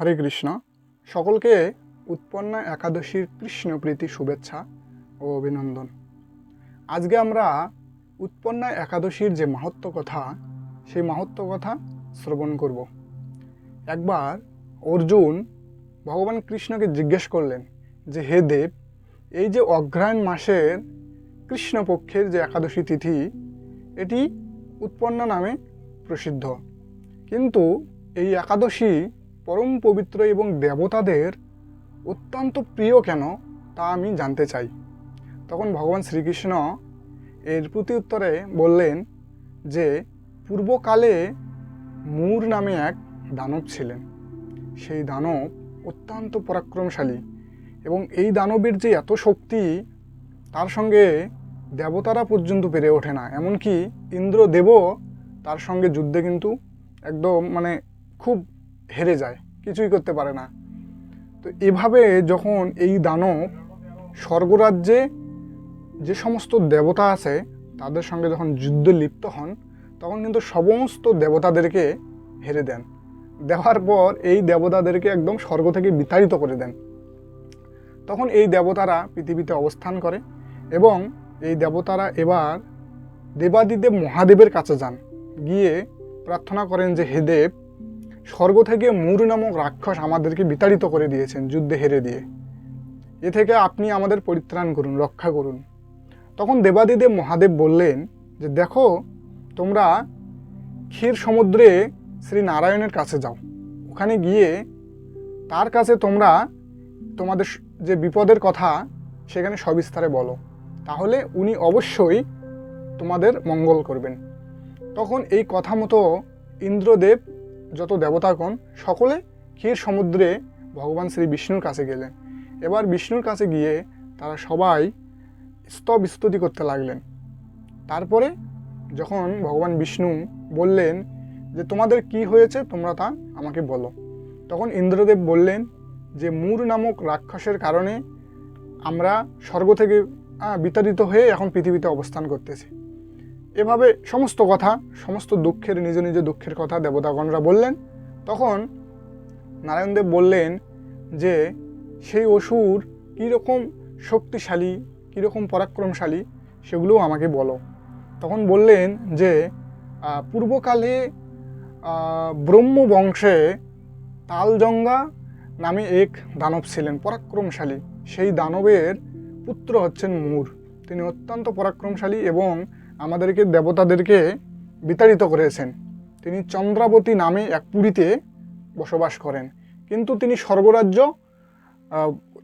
হরে কৃষ্ণ। সকলকে উৎপন্ন একাদশীর কৃষ্ণ প্রীতি, শুভেচ্ছা ও অভিনন্দন। আজকে আমরা উৎপন্ন একাদশীর যে মাহাত্ম কথা, সেই মাহাত্ম কথা শ্রবণ করব। একবার অর্জুন ভগবান কৃষ্ণকে জিজ্ঞেস করলেন যে, হে দেব, এই যে অগ্রহায়ণ মাসের কৃষ্ণপক্ষের যে একাদশী তিথি, এটি উৎপন্ন নামে প্রসিদ্ধ। কিন্তু এই একাদশী পরম পবিত্র এবং দেবতাদের অত্যন্ত প্রিয় কেন তা আমি জানতে চাই। তখন ভগবান শ্রীকৃষ্ণ এর প্রতি উত্তরে বললেন যে, পূর্বকালে মূর নামে এক দানব ছিলেন। সেই দানব অত্যন্ত পরাক্রমশালী এবং এই দানবের যে এত শক্তি, তার সঙ্গে দেবতারা পর্যন্ত পেরে ওঠে না। এমনকি ইন্দ্রদেবও তার সঙ্গে যুদ্ধে কিন্তু একদম মানে খুব হেরে যায়, কিছুই করতে পারে না। তো এভাবে যখন এই দানব স্বর্গরাজ্যে যে সমস্ত দেবতা আছে, তাদের সঙ্গে যখন যুদ্ধে লিপ্ত হন, তখন কিন্তু সমস্ত দেবতাদেরকে হেরে দেন। দেওয়ার পর এই দেবতাদেরকে একদম স্বর্গ থেকে বিতাড়িত করে দেন। তখন এই দেবতারা পৃথিবীতে অবস্থান করে এবং এই দেবতারা এবার দেবাদিদেব মহাদেবের কাছে যান। গিয়ে প্রার্থনা করেন যে, হে দেব স্বর্গ থেকে মূর নামক রাক্ষস আমাদেরকে বিতাড়িত করে দিয়েছেন যুদ্ধে হেরে দিয়ে। এ থেকে আপনি আমাদের পরিত্রাণ করুন, রক্ষা করুন। তখন দেবাদিদেব মহাদেব বললেন যে, দেখো, তোমরা ক্ষীর সমুদ্রে শ্রী নারায়ণের কাছে যাও। ওখানে গিয়ে তার কাছে তোমরা তোমাদের যে বিপদের কথা সেখানে সবিস্তারে বলো। তাহলে উনি অবশ্যই তোমাদের মঙ্গল করবেন। তখন এই কথা মতো ইন্দ্রদেব যত দেবতাগণ, সকলে ক্ষীর সমুদ্রে ভগবান শ্রী বিষ্ণুর কাছে গেলেন। এবার বিষ্ণুর কাছে গিয়ে তারা সবাই স্তব স্তুতি করতে লাগলেন। তারপরে যখন ভগবান বিষ্ণু বললেন যে, তোমাদের কি হয়েছে তোমরা তা আমাকে বলো। তখন ইন্দ্রদেব বললেন যে, মূর নামক রাক্ষসের কারণে আমরা স্বর্গ থেকে বিতাড়িত হয়ে এখন পৃথিবীতে অবস্থান করতেছি। এভাবে সমস্ত কথা সমস্ত দুঃখের নিজ নিজ দুঃখের কথা দেবতাগণরা বললেন। তখন নারায়ণদেব বললেন যে সেই অসুর কীরকম শক্তিশালী কীরকম পরাক্রমশালী সেগুলোও আমাকে বলো। তখন বললেন যে পূর্বকালে আহ, ব্রহ্ম বংশে তালজঙ্গা নামে এক দানব ছিলেন পরাক্রমশালী। সেই দানবের পুত্র হচ্ছেন মূর। তিনি অত্যন্ত পরাক্রমশালী এবং আমাদেরকে দেবতাদেরকে বিতাড়িত করেছেন। তিনি চন্দ্রাবতী নামে এক পুরীতে বসবাস করেন। কিন্তু তিনি স্বর্গরাজ্য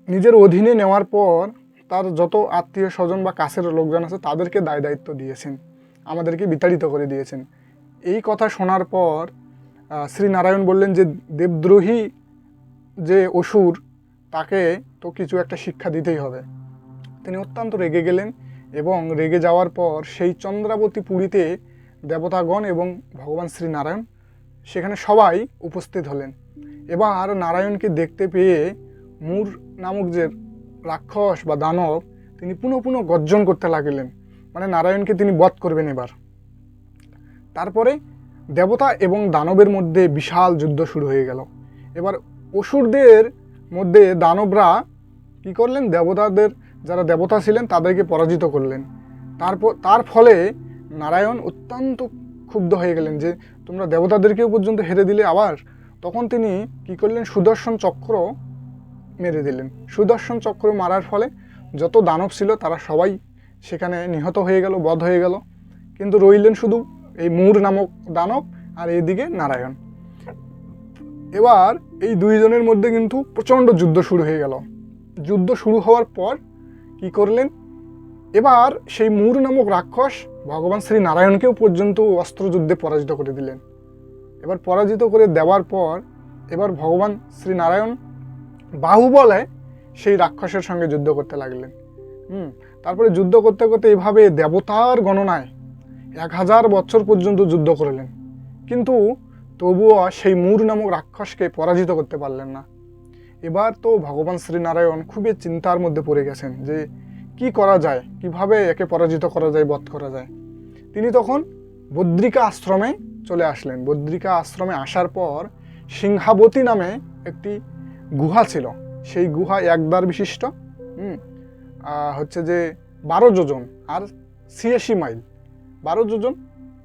নিজের অধীনে নেওয়ার পর তার যত আত্মীয় স্বজন বা কাছের লোকজন আছে, তাদেরকে দায় দায়িত্ব দিয়েছেন। আমাদেরকে বিতাড়িত করে দিয়েছেন। এই কথা শোনার পর শ্রী নারায়ণ বললেন যে, দেবদ্রোহী যে অসুর, তাকে তো কিছু একটা শিক্ষা দিতেই হবে। তিনি অত্যন্ত রেগে গেলেন। এবং রেগে যাওয়ার পর সেই চন্দ্রাবতী পুরীতে দেবতাগণ এবং ভগবান শ্রী নারায়ণ সেখানে সবাই উপস্থিত হলেন। এবার নারায়ণকে দেখতে পেয়ে মূর নামক যে রাক্ষস বা দানব, তিনি পুনঃ পুনঃ গর্জন করতে লাগলেন। মানে নারায়ণকে তিনি বধ করবেন এবার। তারপরে দেবতা এবং দানবের মধ্যে বিশাল যুদ্ধ শুরু হয়ে গেল। এবার অসুরদের মধ্যে দানবরা কি করলেন? দেবতাদের যারা দেবতা ছিলেন তাদেরকে পরাজিত করলেন। তারপর, তার ফলে নারায়ণ অত্যন্ত ক্ষুব্ধ হয়ে গেলেন যে, তোমরা দেবতাদেরকেও পর্যন্ত হেরে দিলে আবার? তখন তিনি কি করলেন? সুদর্শন চক্র মেরে দিলেন। সুদর্শন চক্র মারার ফলে যত দানব ছিল তারা সবাই সেখানে নিহত হয়ে গেল, বধ হয়ে গেল। কিন্তু রইলেন শুধু এই মূর নামক দানব আর এইদিকে নারায়ণ। এবার এই দুইজনের মধ্যে কিন্তু প্রচণ্ড যুদ্ধ শুরু হয়ে গেল। যুদ্ধ শুরু হওয়ার পর কি করলেন? এবার সেই মূর নামক রাক্ষস ভগবান শ্রী নারায়ণকেও পর্যন্ত অস্ত্রযুদ্ধে পরাজিত করে দিলেন। এবার পরাজিত করে দেওয়ার পর এবার ভগবান শ্রী নারায়ণ বাহুবলে সেই রাক্ষসের সঙ্গে যুদ্ধ করতে লাগলেন। হুম, তারপরে যুদ্ধ করতে করতে এইভাবে দেবতার গণনায় এক হাজার বছর পর্যন্ত যুদ্ধ করলেন। কিন্তু তবুও সেই মূর নামক রাক্ষসকে পরাজিত করতে পারলেন না। এবার তো ভগবান শ্রীনারায়ণ খুবই চিন্তার মধ্যে পড়ে গেছেন যে কি করা যায়, কীভাবে একে পরাজিত করা যায়, বধ করা যায়। তিনি তখন বদ্রিকা আশ্রমে চলে আসলেন। বদ্রিকা আশ্রমে আসার পর সিংহাবতী নামে একটি গুহা ছিল। সেই গুহা একদার বিশিষ্ট হচ্ছে যে বারো যোজন আর ছিয়াশি মাইল। বারো যোজন,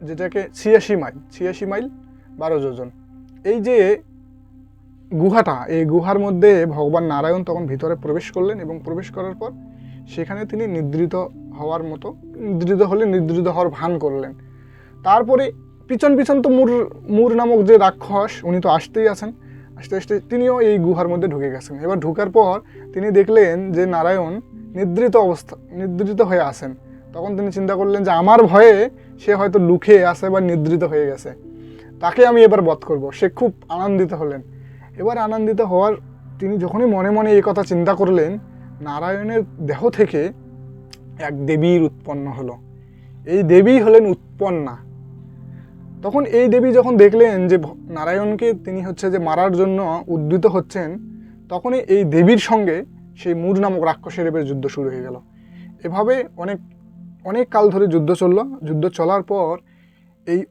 যেটাকে ছিয়াশি মাইল ছিয়াশি মাইল, বারো যোজন। এই যে গুহাটা, এই গুহার মধ্যে ভগবান নারায়ণ তখন ভিতরে প্রবেশ করলেন এবং প্রবেশ করার পর সেখানে তিনি নিদ্রিত হওয়ার মতো, নিদ্রিত হলে নিদ্রিত হওয়ার ভান করলেন। তারপরে পিছন পিছন তো মুর মুর নামক যে রাক্ষস, উনি তো আসতেই আছেন। আস্তে আস্তে তিনিও এই গুহার মধ্যে ঢুকে গেছেন। এবার ঢুকার পর তিনি দেখলেন যে নারায়ণ নিদ্রিত অবস্থা, নিদ্রিত হয়ে আছেন। তখন তিনি চিন্তা করলেন যে আমার ভয়ে সে হয়তো লুকিয়ে আছে বা নিদ্রিত হয়ে গেছে। তাকে আমি এবার বধ করব। সে খুব আনন্দিত হলেন। এবার আনন্দিত হওয়ার তিনি যখনই মনে মনে এই কথা চিন্তা করলেন, নারায়ণের দেহ থেকে এক দেবীর উৎপন্ন হলো। এই দেবী হলেন উৎপন্না। তখন এই দেবী যখন দেখলেন যে নারায়ণকে তিনি হচ্ছে যে মারার জন্য উদ্ধৃত হচ্ছেন, তখনই এই দেবীর সঙ্গে সেই মূর নামক রাক্ষসের এবার যুদ্ধ শুরু হয়ে গেল। এভাবে অনেক অনেক কাল ধরে যুদ্ধ চলল। যুদ্ধ চলার পর এই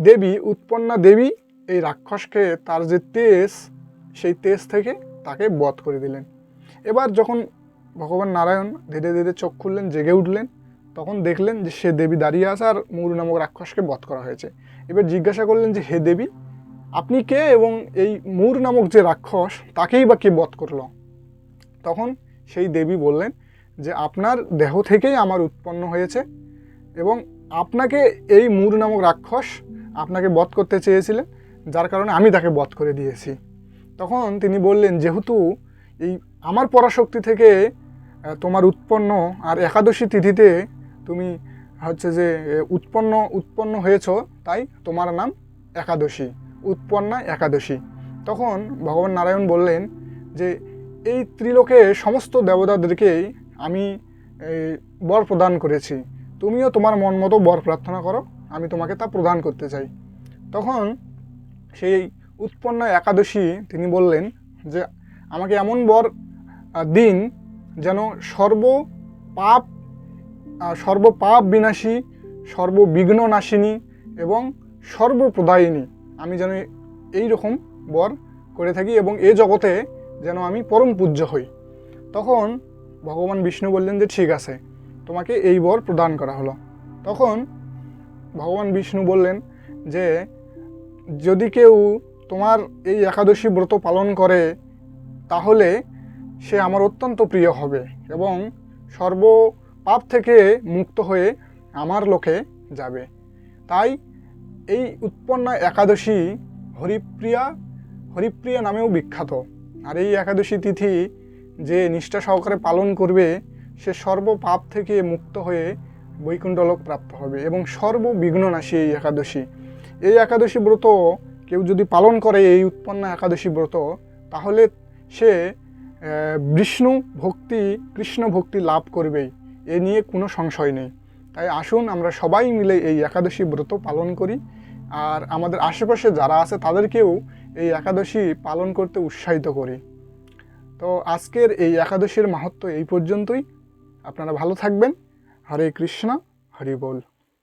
দেবী, উৎপন্না দেবী, এই রাক্ষসকে তার যে তেজ সেই তেজ থেকে তাকে বধ করে দিলেন। এবার যখন ভগবান নারায়ণ ধীরে ধীরে চোখ খুললেন, জেগে উঠলেন, তখন দেখলেন যে সে দেবী দাঁড়িয়ে আছে আর মূর নামক রাক্ষসকে বধ করা হয়েছে। এবার জিজ্ঞাসা করলেন যে, হে দেবী, আপনি কে এবং এই মূর নামক যে রাক্ষস, তাকেই বা কে বধ করল? তখন সেই দেবী বললেন যে, আপনার দেহ থেকেই আমার উৎপন্ন হয়েছে এবং আপনাকে এই মূর নামক রাক্ষস আপনাকে বধ করতে চেয়েছিলেন, যার কারণে আমি তাকে বধ করে দিয়েছি। তখন তিনি বললেন, যেহেতু এই আমার পরাশক্তি থেকে তোমার উৎপন্ন আর একাদশী তিথিতে তুমি হচ্ছে যে উৎপন্ন উৎপন্ন হয়েছ, তাই তোমার নাম একাদশী, উৎপন্না একাদশী। তখন ভগবান নারায়ণ বললেন যে, এই ত্রিলোকে সমস্ত দেবতাদেরকেই আমি বর প্রদান করেছি। তুমিও তোমার মন মতো বর প্রার্থনা করো, আমি তোমাকে তা প্রদান করতে চাই। তখন সেই উৎপন্ন একাদশী তিনি বললেন যে, আমাকে এমন বর দিন যেন সর্ব পাপ সর্বপাপ বিনাশী সর্ববিঘ্ন নাশিনী এবং সর্বপ্রদায়িনী আমি যেন এই রকম বর করে থাকি এবং এ জগতে যেন আমি পরম পূজ্য হই। তখন ভগবান বিষ্ণু বললেন যে, ঠিক আছে, তোমাকে এই বর প্রদান করা হলো। তখন ভগবান বিষ্ণু বললেন যে, যদি কেউ তোমার এই একাদশী ব্রত পালন করে, তাহলে সে আমার অত্যন্ত প্রিয় হবে এবং সর্ব পাপ থেকে মুক্ত হয়ে আমার লোকে যাবে। তাই এই উৎপন্না একাদশী হরিপ্রিয়া হরিপ্রিয়া নামেও বিখ্যাত। আর এই একাদশী তিথি যে নিষ্ঠা সহকারে পালন করবে, সে সর্ব পাপ থেকে মুক্ত হয়ে বৈকুণ্ঠলোক প্রাপ্ত হবে এবং সর্ববিঘ্ননাশী এই একাদশী। এই একাদশী ব্রত কেউ যদি পালন করে এই উৎপন্ন একাদশী ব্রত, তাহলে সে বিষ্ণু ভক্তি, কৃষ্ণ ভক্তি লাভ করবেই। এ নিয়ে কোনো সংশয় নেই। তাই আসুন আমরা সবাই মিলে এই একাদশী ব্রত পালন করি। আর আমাদের আশেপাশে যারা আছে, তাদেরকেও এই একাদশী পালন করতে উৎসাহিত করি। তো আজকের এই একাদশীর মাহাত্ম এই পর্যন্তই। আপনারা ভালো থাকবেন। হরে কৃষ্ণ, হরি বল।